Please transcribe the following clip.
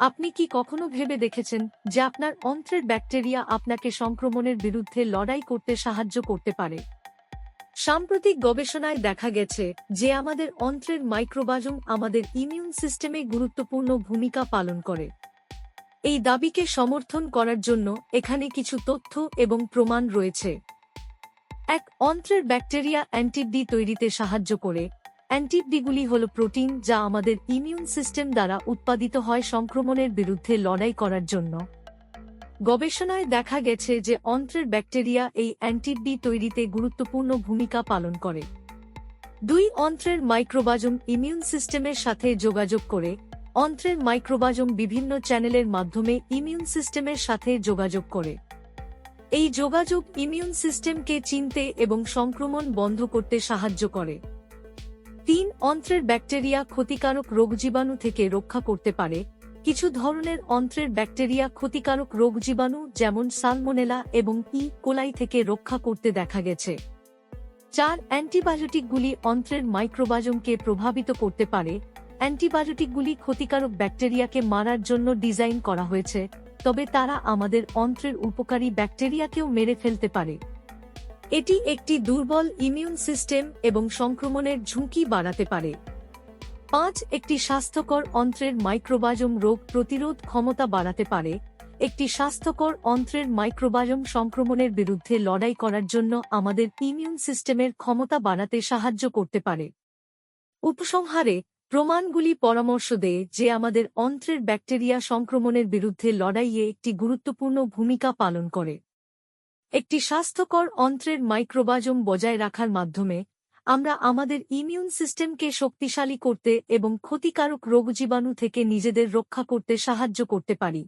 আপনি কি কখনো ভেবে দেখেছেন যে আপনার অন্ত্রের ব্যাকটেরিয়া আপনাকে সংক্রমণের বিরুদ্ধে লড়াই করতে সাহায্য করতে পারে? সাম্প্রতিক গবেষণায় দেখা গেছে যে আমাদের অন্ত্রের মাইক্রোবাজম আমাদের ইমিউন সিস্টেমে গুরুত্বপূর্ণ ভূমিকা পালন করে। এই দাবিকে সমর্থন করার জন্য এখানে কিছু তথ্য এবং প্রমাণ রয়েছে। এক, অন্ত্রের ব্যাকটেরিয়া অ্যান্টিডি তৈরিতে সাহায্য করে অ্যান্টিবডিগুলি হল প্রোটিন, যা আমাদের ইমিউন সিস্টেম দ্বারা উৎপাদিত হয় সংক্রমণের বিরুদ্ধে লড়াই করার জন্য। গবেষণায় দেখা গেছে যে অন্ত্রের ব্যাকটেরিয়া এই অ্যান্টিবডি তৈরিতে গুরুত্বপূর্ণ ভূমিকা পালন করে। দুই অন্ত্রের মাইক্রোবাজম ইমিউন সিস্টেমের সাথে যোগাযোগ করে, অন্ত্রের মাইক্রোবাজম বিভিন্ন চ্যানেলের মাধ্যমে ইমিউন সিস্টেমের সাথে যোগাযোগ করে। এই যোগাযোগ ইমিউন সিস্টেমকে চিনতে এবং সংক্রমণ বন্ধ করতে সাহায্য করে। তিন অন্ত্রের ব্যাকটেরিয়া ক্ষতিকারক রোগ জীবাণু থেকে রক্ষা করতে পারে। কিছু ধরনের অন্ত্রের ব্যাকটেরিয়া ক্ষতিকারক রোগ জীবাণু যেমন সালমোনেলা এবং ই. কোলাই থেকে রক্ষা করতে দেখা গেছে। চার অ্যান্টিবায়োটিকগুলি অন্ত্রের মাইক্রোবাজমকে প্রভাবিত করতে পারে। অ্যান্টিবায়োটিকগুলি ক্ষতিকারক ব্যাকটেরিয়াকে মারার জন্য ডিজাইন করা হয়েছে, তবে তারা আমাদের অন্ত্রের উপকারী ব্যাকটেরিয়াকেও মেরে ফেলতে পারে। এটি একটি দুর্বল ইমিউন সিস্টেম এবং সংক্রমণের ঝুঁকি বাড়াতে পারে। পাঁচ, একটি স্বাস্থ্যকর অন্ত্রের মাইক্রোবাজম রোগ প্রতিরোধ ক্ষমতা বাড়াতে পারে। একটি স্বাস্থ্যকর অন্ত্রের মাইক্রোবাজম সংক্রমণের বিরুদ্ধে লড়াই করার জন্য আমাদের ইমিউন সিস্টেমের ক্ষমতা বাড়াতে সাহায্য করতে পারে। উপসংহারে, প্রমাণগুলি পরামর্শ দেয় যে আমাদের অন্ত্রের ব্যাকটেরিয়া সংক্রমণের বিরুদ্ধে লড়াইয়ে একটি গুরুত্বপূর্ণ ভূমিকা পালন করে। একটি স্বাস্থ্যকর অন্ত্রের মাইক্রোবাজম বজায় রাখার মাধ্যমে আমরা আমাদের ইমিউন সিস্টেমকে শক্তিশালী করতে এবং ক্ষতিকারক রোগজীবাণু থেকে নিজেদের রক্ষা করতে সাহায্য করতে পারি।